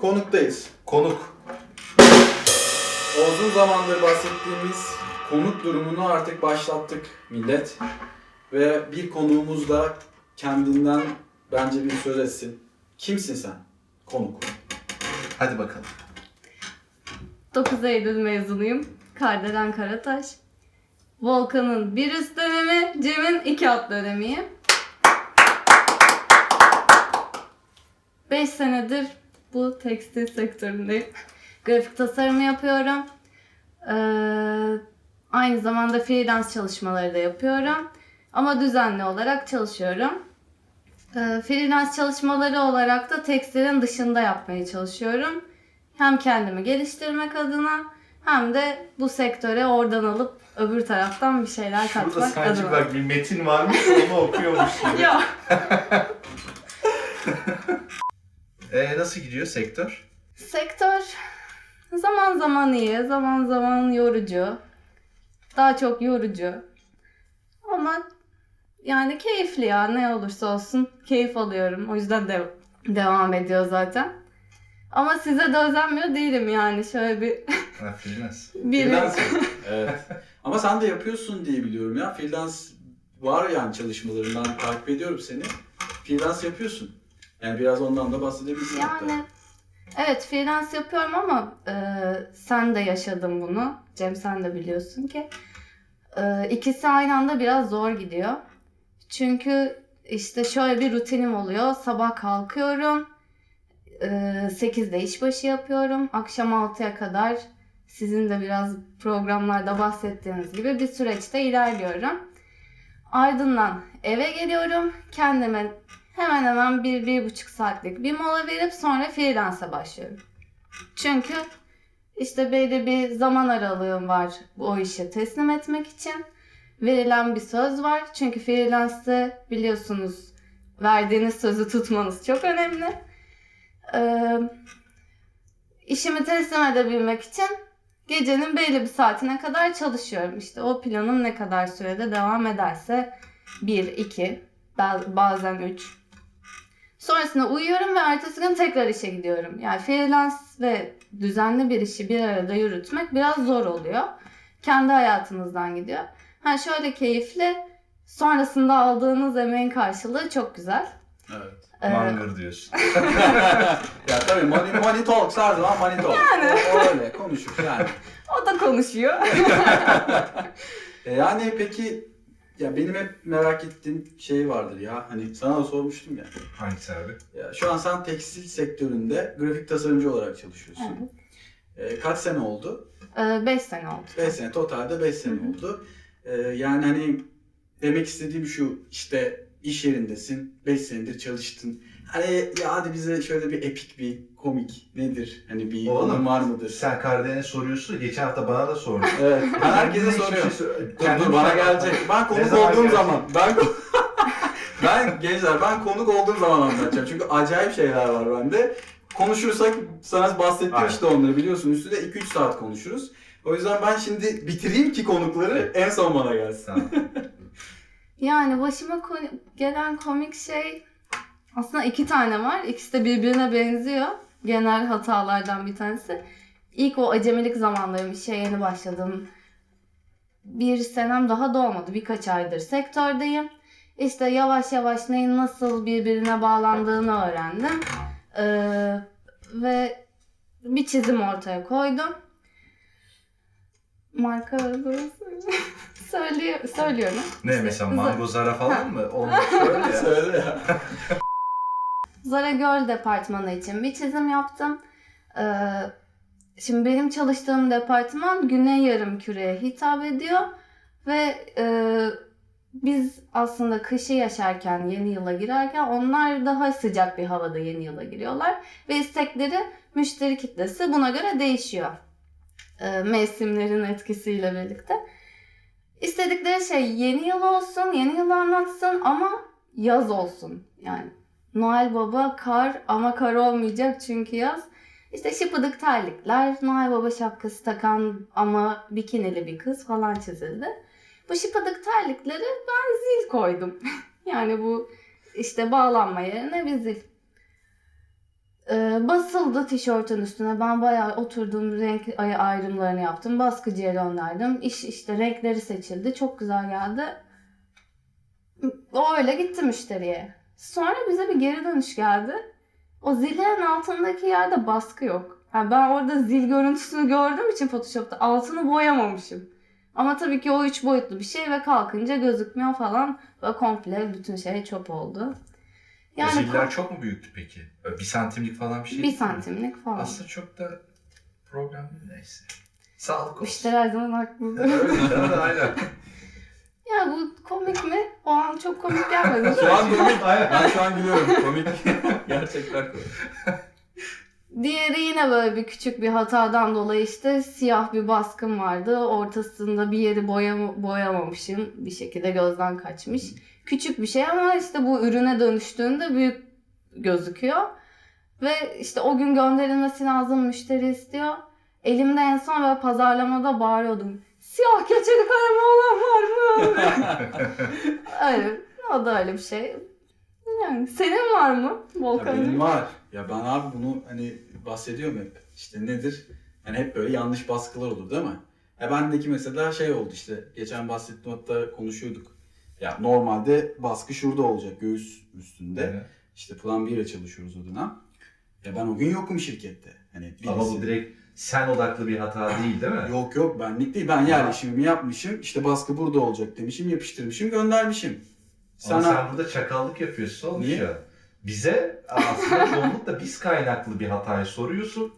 konuktayız. Konuk. Uzun zamandır bahsettiğimiz konuk durumunu artık başlattık millet. Ve bir konuğumuz da kendinden bence bir söz etsin. Kimsin sen? Konuk. Hadi bakalım. 9 Eylül mezunuyum. Kardelen Karataş. Volkan'ın bir üst dönemi, Cem'in iki alt dönemiyim. 5 senedir bu tekstil sektöründeyim. Grafik tasarımı yapıyorum. Ee, aynı zamanda freelance çalışmaları da yapıyorum. Ama düzenli olarak çalışıyorum. Ee, freelance çalışmaları olarak da tekstilin dışında yapmaya çalışıyorum. Hem kendimi geliştirmek adına hem de bu sektöre oradan alıp öbür taraftan bir şeyler Şurada katmak sanki adına. bak bir metin varmış onu okuyormuş gibi. Ya. Ee, nasıl gidiyor sektör? Sektör zaman zaman iyi, zaman zaman yorucu. Daha çok yorucu. Ama yani keyifli ya ne olursa olsun keyif alıyorum. O yüzden de devam ediyor zaten. Ama size de özenmiyor değilim yani şöyle bir freelance. Freelance. evet. Ama sen de yapıyorsun diye biliyorum ya. Freelance var yani çalışmalarından takip ediyorum seni. Freelance yapıyorsun. Yani biraz ondan da bahsedebilirsin hatta. Yani evet freelance yapıyorum ama e, sen de yaşadın bunu. Cem sen de biliyorsun ki. E, ikisi aynı anda biraz zor gidiyor. Çünkü işte şöyle bir rutinim oluyor. Sabah kalkıyorum. E, 8'de işbaşı yapıyorum. Akşam 6'ya kadar sizin de biraz programlarda bahsettiğiniz gibi bir süreçte ilerliyorum. Ardından eve geliyorum. Kendime hemen hemen bir, bir buçuk saatlik bir mola verip sonra freelance'a başlıyorum. Çünkü işte belli bir zaman aralığım var o işi teslim etmek için. Verilen bir söz var. Çünkü freelance'de biliyorsunuz verdiğiniz sözü tutmanız çok önemli. Ee, işimi teslim edebilmek için gecenin belli bir saatine kadar çalışıyorum. İşte o planım ne kadar sürede devam ederse 1, 2, bazen 3. Sonrasında uyuyorum ve ertesi gün tekrar işe gidiyorum. Yani freelance ve düzenli bir işi bir arada yürütmek biraz zor oluyor. Kendi hayatınızdan gidiyor. Ha şöyle keyifli. Sonrasında aldığınız emeğin karşılığı çok güzel. Evet. Ee, Mangır diyorsun. ya tabii money, money talks her zaman money talks. Yani. O, o öyle konuşur yani. o da konuşuyor. E yani peki ya benim hep merak ettiğim şey vardır ya. Hani sana da sormuştum ya. Hangisi abi? ya şu an sen tekstil sektöründe grafik tasarımcı olarak çalışıyorsun. E, kaç sene oldu? 5 sene oldu. 5 sene. Totalde 5 sene oldu. E, yani hani demek istediğim şu işte iş yerindesin. 5 senedir çalıştın. Hani ya hadi bize şöyle bir epik bir komik nedir? Hani bir Oğlum, var mıdır? Sen Kardelen'e soruyorsun. Geçen hafta bana da sordun. Evet. Ben herkese soruyorum. şey sor- Dur, dur bana gelecek. Ben konuk zaman olduğum gelecek? zaman. Ben ben gençler ben konuk olduğum zaman anlatacağım. Çünkü acayip şeyler var bende. Konuşursak sana bahsettim Aynen. işte onları biliyorsun. Üstüne 2-3 saat konuşuruz. O yüzden ben şimdi bitireyim ki konukları en son bana gelsin. Tamam. Yani başıma ko- gelen komik şey aslında iki tane var. İkisi de birbirine benziyor. Genel hatalardan bir tanesi. İlk o acemilik zamanlarım işe yeni başladım. Bir senem daha dolmadı. Birkaç aydır sektördeyim. İşte yavaş yavaş neyin nasıl birbirine bağlandığını öğrendim. Ee, ve bir çizim ortaya koydum. Marka Söylüyor, söylüyorum. Ne mesela Mango Zara falan mı? Onu söyle ya. Söyle ya. Zara Girl departmanı için bir çizim yaptım. Ee, şimdi benim çalıştığım departman Güney Yarımküre'ye hitap ediyor ve e, biz aslında kışı yaşarken yeni yıla girerken onlar daha sıcak bir havada yeni yıla giriyorlar ve istekleri müşteri kitlesi buna göre değişiyor. Ee, mevsimlerin etkisiyle birlikte. İstedikleri şey yeni yıl olsun, yeni yılı anlatsın ama yaz olsun. Yani Noel Baba kar ama kar olmayacak çünkü yaz. İşte şıpıdık terlikler, Noel Baba şapkası takan ama bikinili bir kız falan çizildi. Bu şıpıdık terlikleri ben zil koydum. yani bu işte bağlanma yerine bir zil. Ee, basıldı tişörtün üstüne. Ben bayağı oturdum renk ay- ayrımlarını yaptım. Baskıcıya gönderdim. İş işte renkleri seçildi. Çok güzel geldi. O öyle gitti müşteriye. Sonra bize bir geri dönüş geldi. O zillerin altındaki yerde baskı yok. Yani ben orada zil görüntüsünü gördüğüm için Photoshop'ta altını boyamamışım. Ama tabii ki o üç boyutlu bir şey ve kalkınca gözükmüyor falan. Ve komple bütün şey çöp oldu. Yani, Yani ziller çok mu büyüktü peki? Bir santimlik falan bir şey bir değil mi? santimlik falan. Aslında çok da problem değil neyse. Sağlık olsun. Müşteri her zaman haklı. Öyle aynen. Ya bu komik mi? O an çok komik gelmedi. Şu an komik. Ben şu an gülüyorum. Komik. Gerçekten komik. Diğeri yine böyle bir küçük bir hatadan dolayı işte siyah bir baskım vardı. Ortasında bir yeri boyam boyamamışım. Bir şekilde gözden kaçmış. Küçük bir şey ama işte bu ürüne dönüştüğünde büyük gözüküyor. Ve işte o gün gönderilmesi lazım müşteri istiyor. Elimde en son böyle pazarlamada bağırıyordum. Siyah keçeli kalemi olan var mı? öyle. O da öyle bir şey. Yani senin var mı Ya Volkan? benim var. Ya ben abi bunu hani bahsediyorum hep. İşte nedir? Yani hep böyle yanlış baskılar olur değil mi? Ya bendeki mesela şey oldu işte. Geçen bahsettim hatta konuşuyorduk. Ya normalde baskı şurada olacak göğüs üstünde. Evet. İşte plan 1 ile çalışıyoruz o dönem. Ya ben o gün yokum şirkette. Hani Ama birisi- bu direkt sen odaklı bir hata değil değil mi? Yok yok benlik değil. Ben yerleşimimi yapmışım. İşte baskı burada olacak demişim. Yapıştırmışım göndermişim. Ama Sana sen burada çakallık yapıyorsun olmuş Niye? ya. Bize aslında çoğunlukla biz kaynaklı bir hatayı soruyorsun.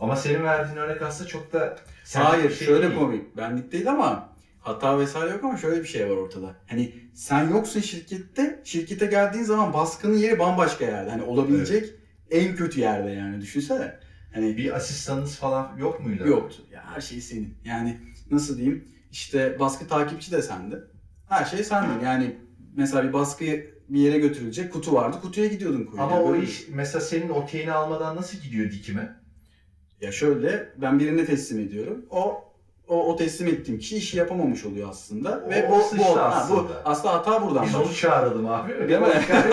Ama senin verdiğin örnek aslında çok da senlik Hayır bir şey şöyle değil. komik. Benlik değil ama hata vesaire yok ama şöyle bir şey var ortada. Hani sen yoksun şirkette. Şirkete geldiğin zaman baskının yeri bambaşka yerde. Hani olabilecek en kötü yerde yani düşünsene. Hani Bir asistanınız falan yok muydu? yoktu. Ya her şey senin. Yani nasıl diyeyim? İşte baskı takipçi de sende. Her şey sendin. Yani mesela bir baskı bir yere götürülecek kutu vardı. Kutuya gidiyordun kuyuya. Ama o Böyle- iş mesela senin okeyini almadan nasıl gidiyor dikime? Ya şöyle ben birine teslim ediyorum. O o, o teslim ettiğim kişi işi yapamamış oluyor aslında. O- Ve bu, bu, sıçtı ha, bu aslında. aslında hata buradan Biz başlıyor. onu çağıralım abi. Değil mi?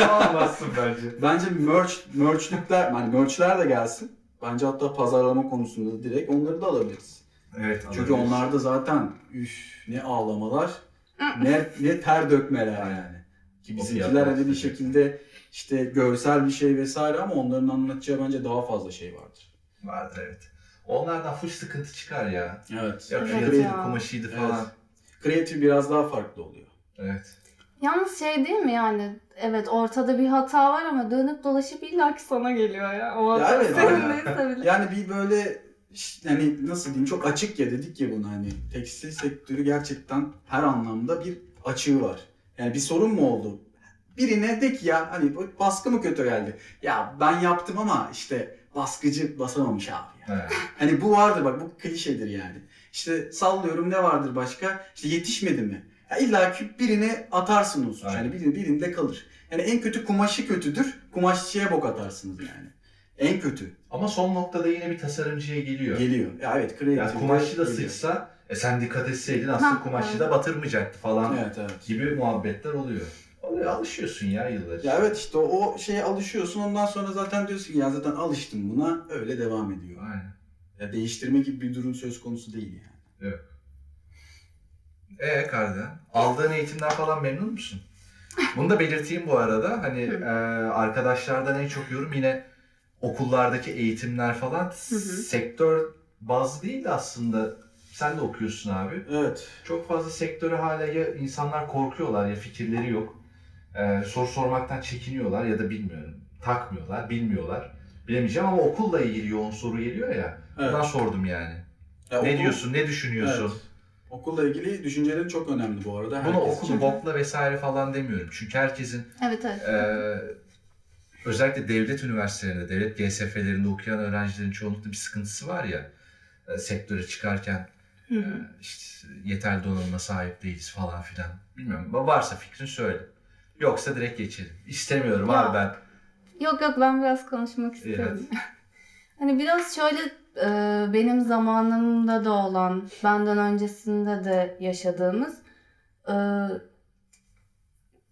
Almazsın bence. Bence merch, merchlikler, yani merchler de gelsin. Bence hatta pazarlama konusunda da direkt onları da alabiliriz. Evet. Çünkü alabiliriz. onlarda zaten üf ne ağlamalar, ne ne ter dökmeler yani. Ki bizimkiler hadi bir şekilde işte görsel bir şey vesaire ama onların anlatacağı bence daha fazla şey vardır. Vardır evet. Onlardan full sıkıntı çıkar ya. Evet. Ya Evet fiyatıydı, ya. kumaşıydı Evet. falan. Kreatif biraz daha farklı oluyor. Evet. Yalnız şey değil mi yani evet ortada bir hata var ama dönüp dolaşıp illaki sana geliyor ya. O Ya hata senin neyse bile. Yani bir böyle hani nasıl diyeyim çok açık ya dedik ya bunu hani tekstil sektörü gerçekten her anlamda bir açığı var. Yani bir sorun mu oldu? Birine de ki ya hani baskı mı kötü geldi? Ya ben yaptım ama işte baskıcı basamamış abi. Ya. evet. Hani bu vardır bak bu klişedir yani. İşte sallıyorum ne vardır başka? İşte yetişmedi mi? Ya illa ki birine atarsın o. Aynen. Yani birinin, birinde kalır. Yani en kötü kumaşı kötüdür. Kumaşçıya bok atarsınız yani. En kötü. Ama son noktada yine bir tasarımcıya geliyor. Geliyor. Ya evet kreatif. Yani kumaşçı da geliyor. sıçsa e sen dikkat etseydin aslında Ha, kumaşçı da batırmayacaktı falan Evet evet. gibi muhabbetler oluyor. Oluyor alışıyorsun ya yıllar Ya evet işte o şeye alışıyorsun ondan sonra zaten diyorsun ki ya zaten alıştım buna öyle devam ediyor. Aynen. Ya değiştirme gibi bir durum söz konusu değil yani. Ee Karden, aldığın eğitimden falan memnun musun? Bunu da belirteyim bu arada. Hani e, arkadaşlardan en çok yorum yine okullardaki eğitimler falan hı. sektör bazlı değil de aslında sen de okuyorsun abi. Evet. Çok fazla sektöre hala ya insanlar korkuyorlar ya fikirleri yok. E, soru sormaktan çekiniyorlar ya da bilmiyorum. Takmıyorlar, bilmiyorlar. Bilemeyeceğim ama okulla ilgili yoğun soru geliyor ya. evet. Bundan sordum yani. Ya ne okul- diyorsun, ne düşünüyorsun? Evet. Okulla ilgili düşüncelerin çok önemli bu arada. Bunu herkes okulu için. bokla vesaire falan demiyorum. Çünkü herkesin Evet evet. Ee, özellikle devlet üniversitelerinde, devlet GSF'lerinde okuyan öğrencilerin çoğunlukla bir sıkıntısı var ya. e, sektöre çıkarken Hı e, işte yeterli donanıma sahip değiliz falan filan. Bilmiyorum. Varsa fikrin söyle. Yoksa direkt geçelim. İstemiyorum Ya. abi ben. Yok yok ben biraz konuşmak istiyorum. hani biraz şöyle benim zamanımda da olan, benden öncesinde de yaşadığımız e,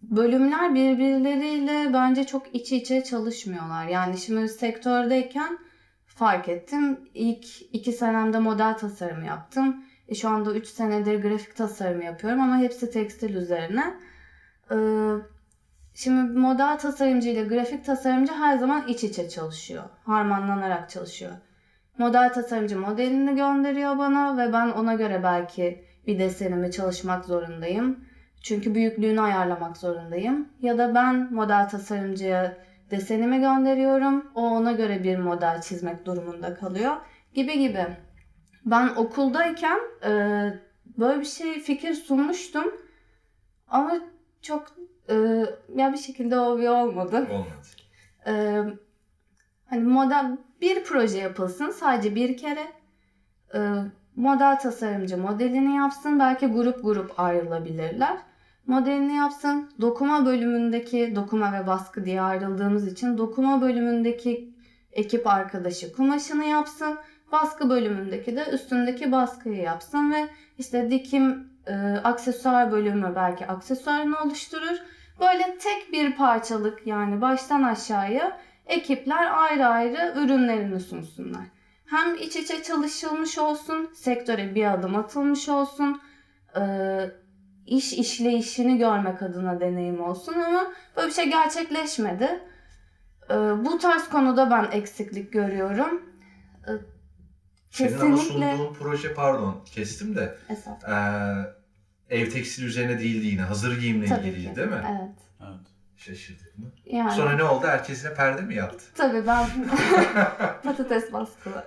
bölümler birbirleriyle bence çok iç içe çalışmıyorlar. Yani şimdi sektördeyken fark ettim. İlk iki senemde model tasarımı yaptım. E, şu anda 3 senedir grafik tasarımı yapıyorum ama hepsi tekstil üzerine. Ee, şimdi model tasarımcı ile grafik tasarımcı her zaman iç içe çalışıyor. Harmanlanarak çalışıyor. Model tasarımcı modelini gönderiyor bana ve ben ona göre belki bir desenimi çalışmak zorundayım. Çünkü büyüklüğünü ayarlamak zorundayım. Ya da ben model tasarımcıya desenimi gönderiyorum. O ona göre bir model çizmek durumunda kalıyor. Gibi gibi. Ben okuldayken e, böyle bir şey fikir sunmuştum. Ama çok e, ya bir şekilde obvi olmadı. Olmadı. Ee, hani model bir proje yapılsın sadece bir kere Ee, model tasarımcı modelini yapsın belki grup grup ayrılabilirler. Modelini yapsın dokuma bölümündeki dokuma ve baskı diye ayrıldığımız için dokuma bölümündeki ekip arkadaşı kumaşını yapsın baskı bölümündeki de üstündeki baskıyı yapsın ve işte dikim e, aksesuar bölümü belki aksesuarını oluşturur. Böyle tek bir parçalık yani baştan aşağıya ekipler ayrı ayrı ürünlerini sunsunlar. Hem iç içe çalışılmış olsun, sektöre bir adım atılmış olsun, e, iş işleyişini görmek adına deneyim olsun ama böyle bir şey gerçekleşmedi. E, bu tarz konuda ben eksiklik görüyorum. E, Senin ama Kesinlikle. sunduğun proje pardon kestim de eee, ev tekstil üzerine değildi yine. Hazır giyimle Tabii ilgiliydi ki. değil mi? Evet. Evet. Şaşırdık mı? Yani, Sonra ne oldu? Herkesine perde mi yaptı? Tabii ben patates baskılar.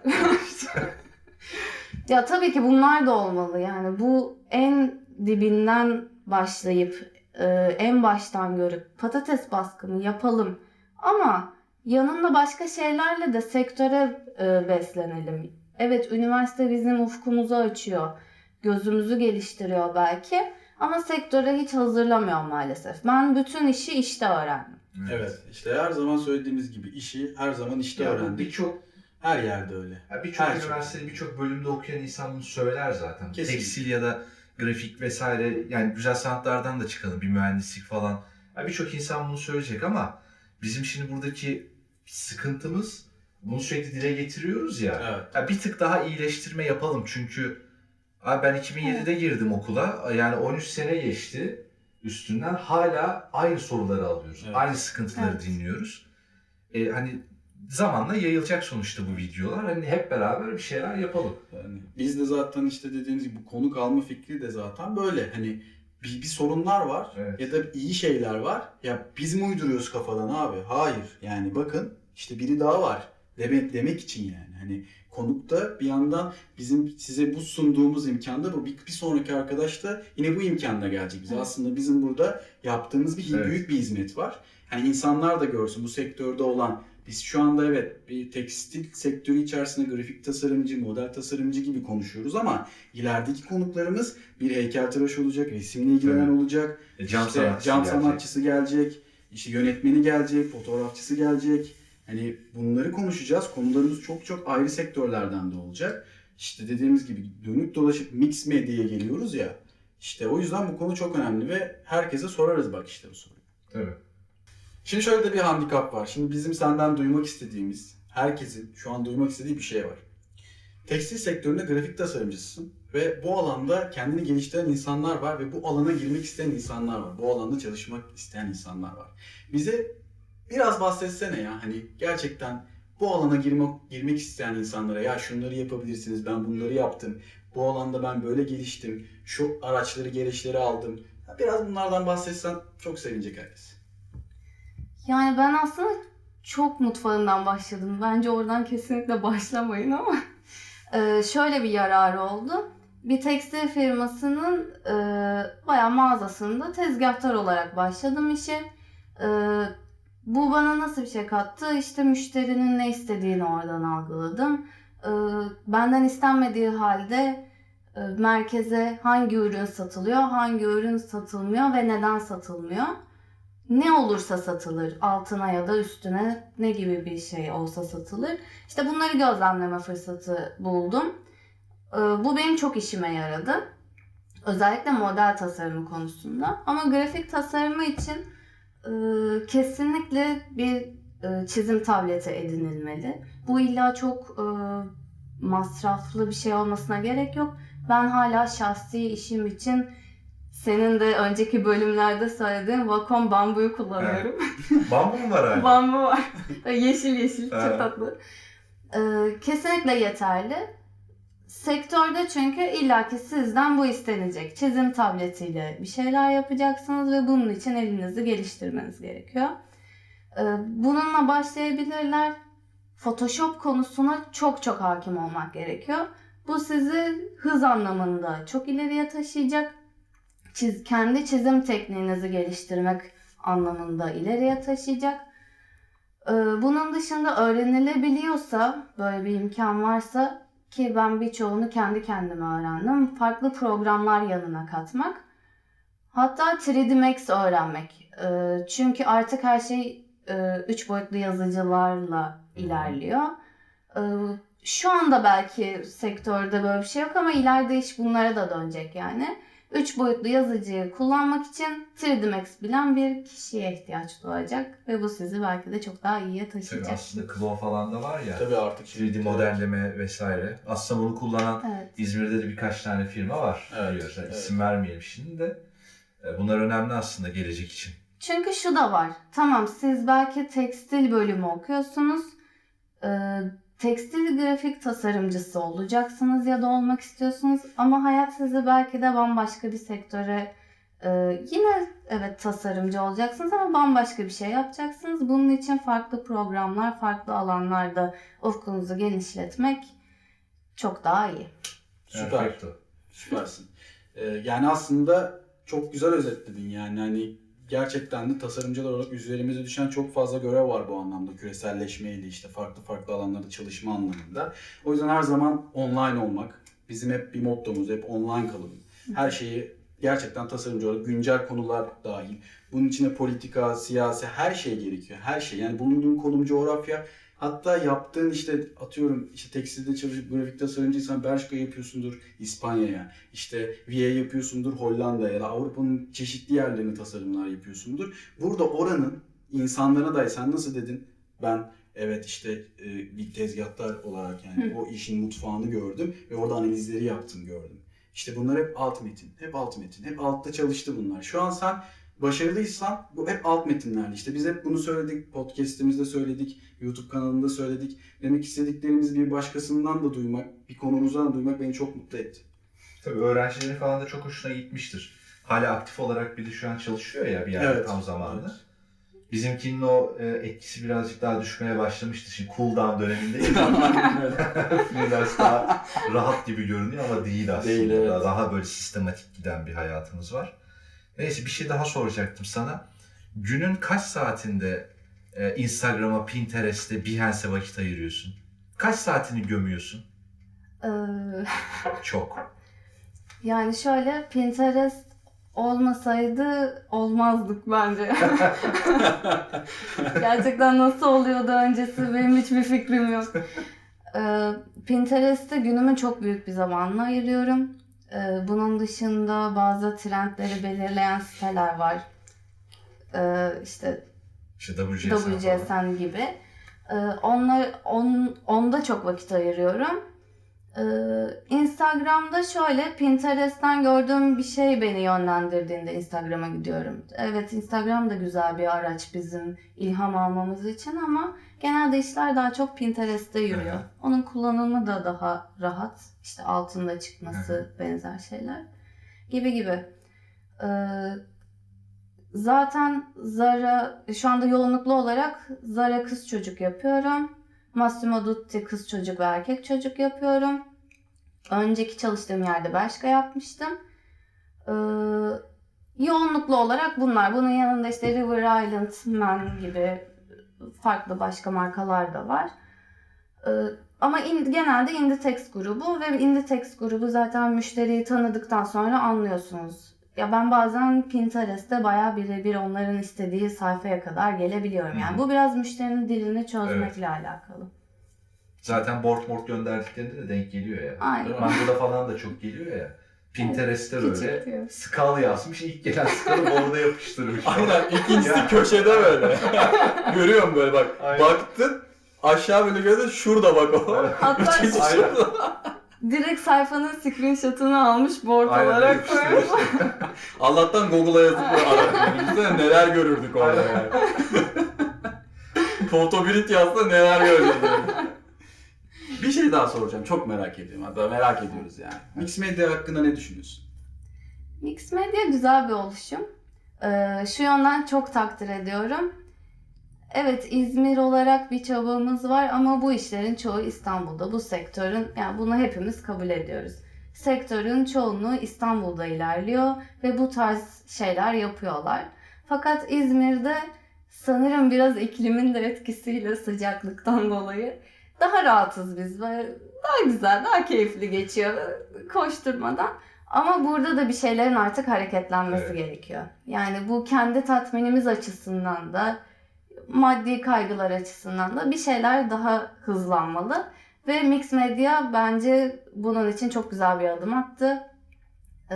Ya tabii ki bunlar da olmalı. Yani bu en dibinden başlayıp e, en baştan görüp patates baskımı yapalım. Ama yanında başka şeylerle de sektöre e, beslenelim. Evet üniversite bizim ufkumuzu açıyor. Gözümüzü geliştiriyor belki. Ama sektöre hiç hazırlamıyor maalesef. Ben bütün işi işte öğrendim. Evet. işte her zaman söylediğimiz gibi işi her zaman işte Ya bu öğrendik. birçok Her yerde öyle. ya birçok Her şey. üniversitede birçok bölümde okuyan insan bunu söyler zaten. Kesinlikle. Tekstil ya da grafik vesaire yani güzel sanatlardan da çıkalım bir mühendislik falan. Ya birçok insan bunu söyleyecek ama bizim şimdi buradaki sıkıntımız bunu sürekli dile getiriyoruz ya. Evet. Ya bir tık daha iyileştirme yapalım çünkü abi ben 2007'de girdim okula. Yani 13 sene geçti üstünden hala aynı soruları alıyoruz. Evet. Aynı sıkıntıları Evet. dinliyoruz. E, hani zamanla yayılacak sonuçta bu videolar. Hani hep beraber bir şeyler yapalım. Yani biz de zaten işte dediğimiz gibi bu konuk alma fikri de zaten böyle. Hani bir, bir sorunlar var Evet. ya da iyi şeyler var. Ya biz mi uyduruyoruz kafadan abi? Hayır. Yani bakın işte biri daha var. Demek demek için yani. Hani konukta bir yandan bizim size bu sunduğumuz imkanda bu bir, bir sonraki arkadaş da yine bu imkanla gelecek bize. Evet. Aslında bizim burada yaptığımız bir Evet. büyük bir hizmet var. Hani insanlar da görsün bu sektörde olan biz şu anda evet bir tekstil sektörü içerisinde grafik tasarımcı, model tasarımcı gibi konuşuyoruz ama ilerideki konuklarımız bir heykeltıraş olacak, resimle ilgilenen Evet. olacak, E, Can işte sanatçısı cam gelecek. sanatçısı gelecek, işte yönetmeni gelecek, fotoğrafçısı gelecek. Hani bunları konuşacağız. Konularımız çok çok ayrı sektörlerden de olacak. İşte dediğimiz gibi dönüp dolaşıp mix medyaya geliyoruz ya. İşte o yüzden bu konu çok önemli ve herkese sorarız bak işte bu soruyu. Tabii. Şimdi şöyle de bir handikap var. Şimdi bizim senden duymak istediğimiz, herkesin şu an duymak istediği bir şey var. Tekstil sektöründe grafik tasarımcısısın ve bu alanda kendini geliştiren insanlar var ve bu alana girmek isteyen insanlar var. Bu alanda çalışmak isteyen insanlar var. Bize biraz bahsetsene ya hani gerçekten bu alana girmek, girmek isteyen insanlara ya şunları yapabilirsiniz ben bunları yaptım. Bu alanda ben böyle geliştim. Şu araçları gereçleri aldım. Biraz bunlardan bahsetsen çok sevinecek herkes. Yani ben aslında çok mutfağından başladım. Bence oradan kesinlikle başlamayın ama Ee, şöyle bir yararı oldu. Bir tekstil firmasının e, bayağı mağazasında tezgahtar olarak başladım işe. Ee, bu bana nasıl bir şey kattı? İşte müşterinin ne istediğini oradan algıladım. Ee, benden istenmediği halde e, merkeze hangi ürün satılıyor, hangi ürün satılmıyor ve neden satılmıyor. Ne olursa satılır. Altına ya da üstüne ne gibi bir şey olsa satılır. İşte bunları gözlemleme fırsatı buldum. Ee, Bu benim çok işime yaradı. Özellikle model tasarımı konusunda. Ama grafik tasarımı için kesinlikle bir e, çizim tableti edinilmeli. Bu illa çok e, masraflı bir şey olmasına gerek yok. Ben hala şahsi işim için senin de önceki bölümlerde söylediğin Wacom bambuyu kullanıyorum. Bambu mu var hala? Bambu var. yeşil yeşil çok Evet. tatlı. Ee, kesinlikle yeterli. Sektörde çünkü illaki sizden bu istenecek. Çizim tabletiyle bir şeyler yapacaksınız ve bunun için elinizi geliştirmeniz gerekiyor. Ee, bununla başlayabilirler. Photoshop konusuna çok çok hakim olmak gerekiyor. Bu sizi hız anlamında çok ileriye taşıyacak. Çiz, kendi çizim tekniğinizi geliştirmek anlamında ileriye taşıyacak. Ee, Bunun dışında öğrenilebiliyorsa, böyle bir imkan varsa ki ben birçoğunu kendi kendime öğrendim. Farklı programlar yanına katmak. Hatta 3D Max öğrenmek. Ee, Çünkü artık her şey 3 boyutlu yazıcılarla ilerliyor. Ee, Şu anda belki sektörde böyle bir şey yok ama ileride iş bunlara da dönecek yani. 3 boyutlu yazıcıyı kullanmak için 3D Max bilen bir kişiye ihtiyaç doğacak ve bu sizi belki de çok daha iyiye Tabii taşıyacak. aslında Claw falan da var ya. Tabii artık 3D modelleme vesaire. Aslında bunu kullanan Evet. İzmir'de de birkaç tane firma var. Evet, biliyorsun. evet. İsim vermeyelim şimdi de. E, Bunlar önemli aslında gelecek için. Çünkü şu da var. Tamam siz belki tekstil bölümü okuyorsunuz. Ee, tekstil grafik tasarımcısı olacaksınız ya da olmak istiyorsunuz. Ama hayat sizi belki de bambaşka bir sektöre e, yine evet tasarımcı olacaksınız ama bambaşka bir şey yapacaksınız. Bunun için farklı programlar, farklı alanlarda ufkunuzu genişletmek çok daha iyi. Süper. Süpersin. Ee, yani aslında çok güzel özetledin yani hani gerçekten de tasarımcılar olarak üzerimize düşen çok fazla görev var bu anlamda küreselleşmeyle işte farklı farklı alanlarda çalışma anlamında. O yüzden her zaman online olmak bizim hep bir mottomuz hep online kalın. Her şeyi gerçekten tasarımcı olarak güncel konular dahil. Bunun içine politika, siyasi her şey gerekiyor. Her şey. Yani bulunduğun konum, coğrafya Hatta yaptığın işte atıyorum işte tekstilde çalışıp grafik tasarımcıysan Bershka yapıyorsundur İspanya'ya. İşte VA yapıyorsundur Hollanda'ya ya da Avrupa'nın çeşitli yerlerine tasarımlar yapıyorsundur. Burada oranın insanlarına dair sen nasıl dedin? Ben evet işte e, bir tezgahtar olarak yani o işin mutfağını gördüm ve orada analizleri yaptım gördüm. İşte bunlar hep alt metin, hep alt metin, hep altta çalıştı bunlar. Şu an sen başarılıysan bu hep alt metinlerle. İşte biz hep bunu söyledik, podcast'imizde söyledik, YouTube kanalında söyledik. Demek istediklerimizi bir başkasından da duymak, bir konumuzdan da duymak beni çok mutlu etti. Tabii öğrencilerin falan da çok hoşuna gitmiştir. Hala aktif olarak bir de şu an çalışıyor ya bir yerde Evet. tam zamanında. Bizimkinin o e, etkisi birazcık daha düşmeye başlamıştı. Şimdi cool down dönemindeyiz biraz daha rahat gibi görünüyor ama değil aslında. Değil, evet. Daha böyle sistematik giden bir hayatımız var. Neyse bir şey daha soracaktım sana. Günün kaç saatinde e, Instagram'a, Pinterest'e, Behance'e vakit ayırıyorsun? Kaç saatini gömüyorsun? Ee, Çok. yani şöyle Pinterest olmasaydı olmazdık bence. Gerçekten nasıl oluyordu öncesi benim hiçbir fikrim yok. Ee, Pinterest'te günümün çok büyük bir zamanını ayırıyorum. Ee, bunun dışında bazı trendleri belirleyen siteler var. Ee, işte WCSN. WCSN gibi. Ee, onlar on, onda çok vakit ayırıyorum. Ee, Instagram'da şöyle Pinterest'ten gördüğüm bir şey beni yönlendirdiğinde Instagram'a gidiyorum. Evet Instagram da güzel bir araç bizim ilham almamız için ama genelde işler daha çok Pinterest'te yürüyor. Hı hı. Onun kullanımı da daha rahat. İşte altında çıkması benzer şeyler gibi gibi. Ee, Zaten Zara şu anda yoğunluklu olarak Zara kız çocuk yapıyorum. Massimo Dutti kız çocuk ve erkek çocuk yapıyorum. Önceki çalıştığım yerde Bershka yapmıştım. Ee, yoğunluklu olarak bunlar. Bunun yanında işte River Island Man gibi farklı başka markalar da var. Ee, ama in- genelde Inditex grubu ve Inditex grubu zaten müşteriyi tanıdıktan sonra anlıyorsunuz. Ya ben bazen Pinterest'te bayağı birebir onların istediği sayfaya kadar gelebiliyorum. Yani bu biraz müşterinin dilini çözmekle alakalı. Zaten board board gönderdiklerinde de denk geliyor ya. Aynen. Mango'da falan da çok geliyor ya. Pinterest'te Küçük böyle diyor. skal yazmış. İlk gelen skalı orada yapıştırmış. Aynen ikincisi Ya. köşede böyle. Görüyorum böyle bak. Aynen. Baktın aşağı böyle gördün şurada bak o. Aynen. Hatta Aynen. şurada. Direkt sayfanın screenshot'unu almış board Aynen olarak yapıştırmış. koymuş. Allah'tan Google'a yazıp aradım. Düşünsene neler görürdük orada yani. Fotobirit yazsa neler yani. Bir şey daha soracağım. Çok merak ediyorum. Hatta merak ediyoruz yani. Mix medya hakkında ne düşünüyorsun? Mix Media güzel bir oluşum. Ee, şu yönden çok takdir ediyorum. Evet İzmir olarak bir çabamız var ama bu işlerin çoğu İstanbul'da. Bu sektörün yani bunu hepimiz kabul ediyoruz. Sektörün çoğunluğu İstanbul'da ilerliyor ve bu tarz şeyler yapıyorlar. Fakat İzmir'de sanırım biraz iklimin de etkisiyle sıcaklıktan dolayı daha rahatız biz. Böyle daha güzel, daha keyifli geçiyor koşturmadan. Ama burada da bir şeylerin artık hareketlenmesi Evet. gerekiyor. Yani bu kendi tatminimiz açısından da maddi kaygılar açısından da bir şeyler daha hızlanmalı. Ve Mix Media bence bunun için çok güzel bir adım attı. Ee,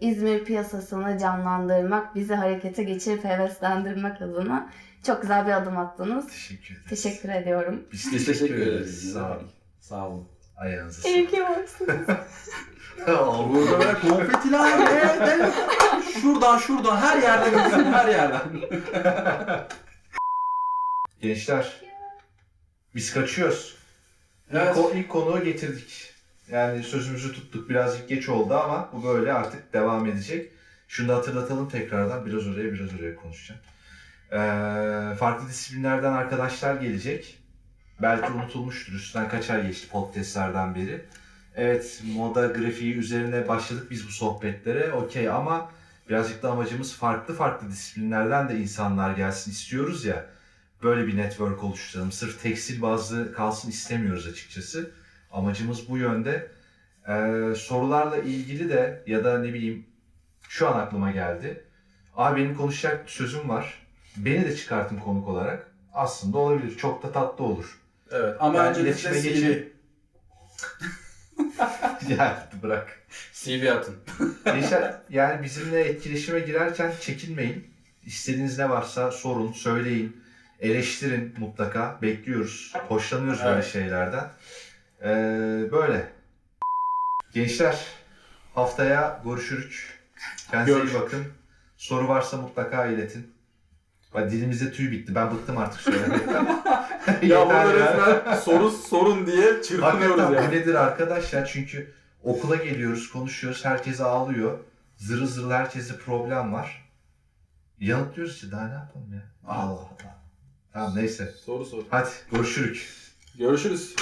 İzmir piyasasını canlandırmak, bizi harekete geçirip heveslendirmek adına çok güzel bir adım attınız. Teşekkür ederiz. Teşekkür ediyorum. Biz teşekkür, ederiz. Sağ olun. Sağ olun. Ayağınıza İyi ki varsınız. sağlık. Burada böyle konfetiler. Şuradan şuradan her yerden her yerden. Gençler, biz kaçıyoruz. Evet. İlk, ilk konuğu getirdik. Yani sözümüzü tuttuk. Birazcık geç oldu ama bu böyle artık devam edecek. Şunu da hatırlatalım tekrardan. Biraz oraya biraz oraya konuşacağım. Ee, farklı disiplinlerden arkadaşlar gelecek. Belki unutulmuştur. Üstten kaç ay geçti podcastlerden beri. Evet moda grafiği üzerine başladık biz bu sohbetlere. Okey ama birazcık da amacımız farklı farklı disiplinlerden de insanlar gelsin istiyoruz ya. Böyle bir network oluşturalım. Sırf tekstil bazlı kalsın istemiyoruz açıkçası. Amacımız bu yönde. Ee, sorularla ilgili de ya da ne bileyim şu an aklıma geldi. Abi benim konuşacak sözüm var. Beni de çıkartın konuk olarak. Aslında olabilir. Çok da tatlı olur. Evet ama Yani önce iletişime size CV. geçin. ya bırak. CV atın. Gençler yani bizimle etkileşime girerken çekinmeyin. İstediğiniz ne varsa sorun, söyleyin. Eleştirin mutlaka. Bekliyoruz. Hoşlanıyoruz böyle Evet. şeylerden. Ee, böyle. Gençler haftaya görüşürük. Kendinize iyi Görüşürüz. bakın. Soru varsa mutlaka iletin. Bak dilimizde tüy bitti. Ben bıktım artık söylemekten. Ya burada resmen soru sorun diye çırpınıyoruz Hakikaten yani. nedir arkadaşlar? Çünkü okula geliyoruz, konuşuyoruz, herkes ağlıyor. Zırı zırı herkeste problem var. Yanıtlıyoruz işte daha ne yapalım ya? Allah Allah. Tamam neyse. Soru sor. Hadi görüşürük. Görüşürüz.